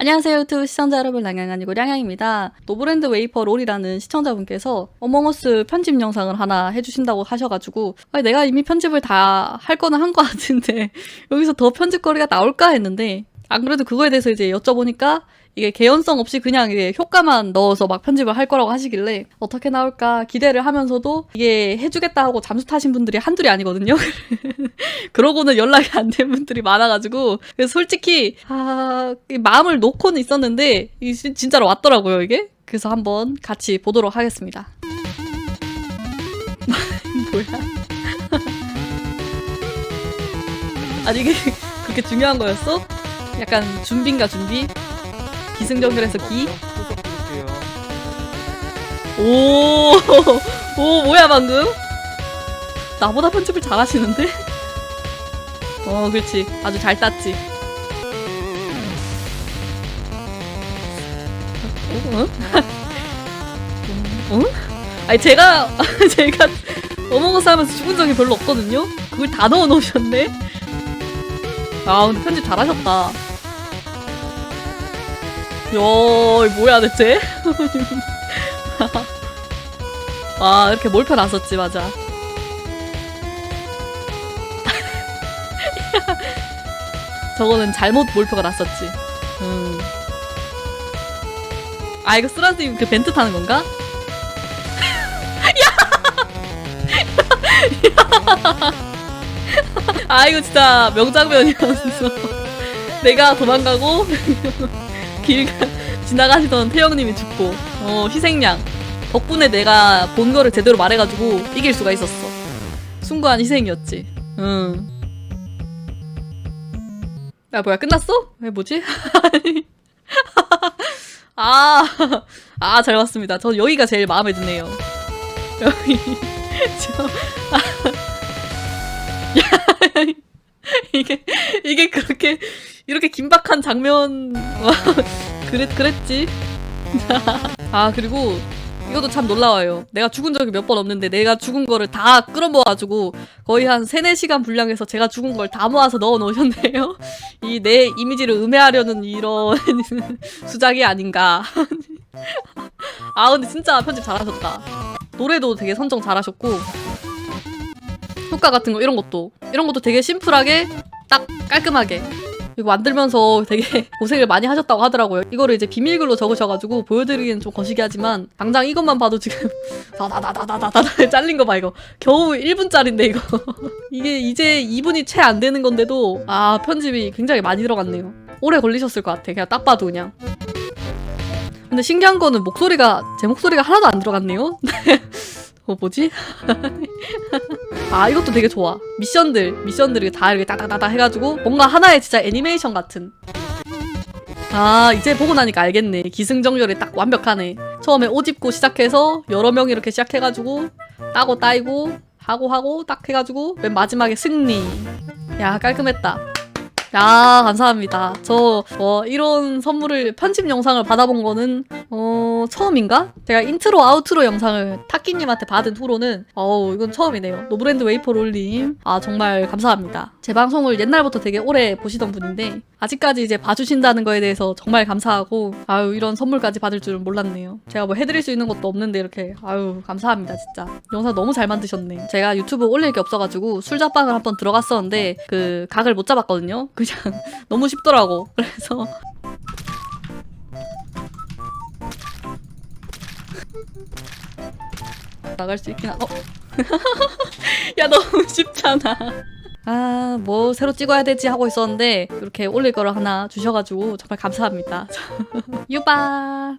안녕하세요 유튜브 시청자 여러분 량양아니고 량양입니다. 노브랜드 웨이퍼 롤이라는 시청자분께서 어몽어스 편집 영상을 하나 해주신다고 하셔가지고 아니, 내가 이미 편집을 다 할 거는 한 거 같은데 여기서 더 편집거리가 나올까 했는데 안 그래도 그거에 대해서 이제 여쭤보니까 이게 개연성 없이 그냥 이게 효과만 넣어서 막 편집을 할 거라고 하시길래 어떻게 나올까 기대를 하면서도 이게 해주겠다 하고 잠수 타신 분들이 한둘이 아니거든요. 그러고는 연락이 안 된 분들이 많아가지고 그래서 솔직히 아, 이 마음을 놓고는 있었는데 이 진- 진짜로 왔더라고요 이게. 그래서 한번 같이 보도록 하겠습니다. 뭐야? 아니 이게 그렇게 중요한 거였어? 약간 준비인가 준비? 기승전결해서 기? 드릴게요. 오, 오, 뭐야, 방금? 나보다 편집을 잘 하시는데? 어, 그렇지. 아주 잘 땄지. 어? 어? 어? 아니, 제가, 제가 어몽어스 하면서 죽은 적이 별로 없거든요? 그걸 다 넣어 놓으셨네? 아, 근데 편집 잘 하셨다. 야, 이거 뭐야, 대체? 아 이렇게 몰표 났었지 맞아 저거는 잘못 몰표가 났었지 음. 아 이거 쓰라님 그 벤트 타는 건가? 야! 아 이거 진짜 명장면이었어 내가 도망가고 길 가- 지나가시던 태영님이 죽고 어 희생양 덕분에 내가 본 거를 제대로 말해가지고 이길 수가 있었어. 숭고한 희생이었지. 응. 야 뭐야 끝났어? 왜 뭐지? 아, 아 잘 봤습니다. 저 여기가 제일 마음에 드네요. 여기 저 아, 야, 이게 이게 그렇게 이렇게 긴박한 장면 와, 그랬 그랬지. 아 그리고 이것도 참 놀라워요. 내가 죽은 적이 몇 번 없는데 내가 죽은 거를 다 끌어모아가지고 거의 한 3, 4시간 분량에서 제가 죽은 걸 다 모아서 넣어 놓으셨네요. 이 내 이미지를 음해하려는 이런 수작이 아닌가. 아 근데 진짜 편집 잘하셨다. 노래도 되게 선정 잘하셨고 효과 같은 거 이런 것도 이런 것도 되게 심플하게 딱 깔끔하게 이거 만들면서 되게 고생을 많이 하셨다고 하더라고요. 이거를 이제 비밀글로 적으셔가지고 보여드리기는 좀 거시기 하지만 당장 이것만 봐도 지금 다다다다다다다 잘린 거 봐 이거 겨우 1분짜리인데 이거 이게 이제 2분이 채 안 되는 건데도 아 편집이 굉장히 많이 들어갔네요. 오래 걸리셨을 것 같아. 그냥 딱 봐도 그냥. 근데 신기한 거는 목소리가 제 목소리가 하나도 안 들어갔네요. 어 뭐지? 아 이것도 되게 좋아. 미션들 미션들이 다 이렇게 따다다다 해가지고 뭔가 하나의 진짜 애니메이션 같은. 아 이제 보고 나니까 알겠네. 기승전결이 딱 완벽하네. 처음에 옷 입고 시작해서 여러 명이 이렇게 시작해가지고 따고 따이고 하고 하고 딱 해가지고 맨 마지막에 승리. 야 깔끔했다 야 감사합니다. 저 어, 이런 선물을 편집 영상을 받아본 거는 어 처음인가? 제가 인트로 아우트로 영상을 타끼님한테 받은 후로는 어우 이건 처음이네요. 노브랜드 웨이퍼 롤님 아 정말 감사합니다. 제 방송을 옛날부터 되게 오래 보시던 분인데 아직까지 이제 봐주신다는 거에 대해서 정말 감사하고 아유 이런 선물까지 받을 줄은 몰랐네요. 제가 뭐 해드릴 수 있는 것도 없는데 이렇게 아유 감사합니다 진짜. 영상 너무 잘 만드셨네 제가 유튜브 올릴 게 없어가지고 술자방을 한번 들어갔었는데 그 각을 못 잡았거든요. 그냥 너무 쉽더라고. 그래서. 나갈 수 있긴 하... 어? 야 너무 쉽잖아 아, 뭐 새로 찍어야 되지 하고 있었는데 이렇게 올릴 거를 하나 주셔가지고 정말 감사합니다. 유바.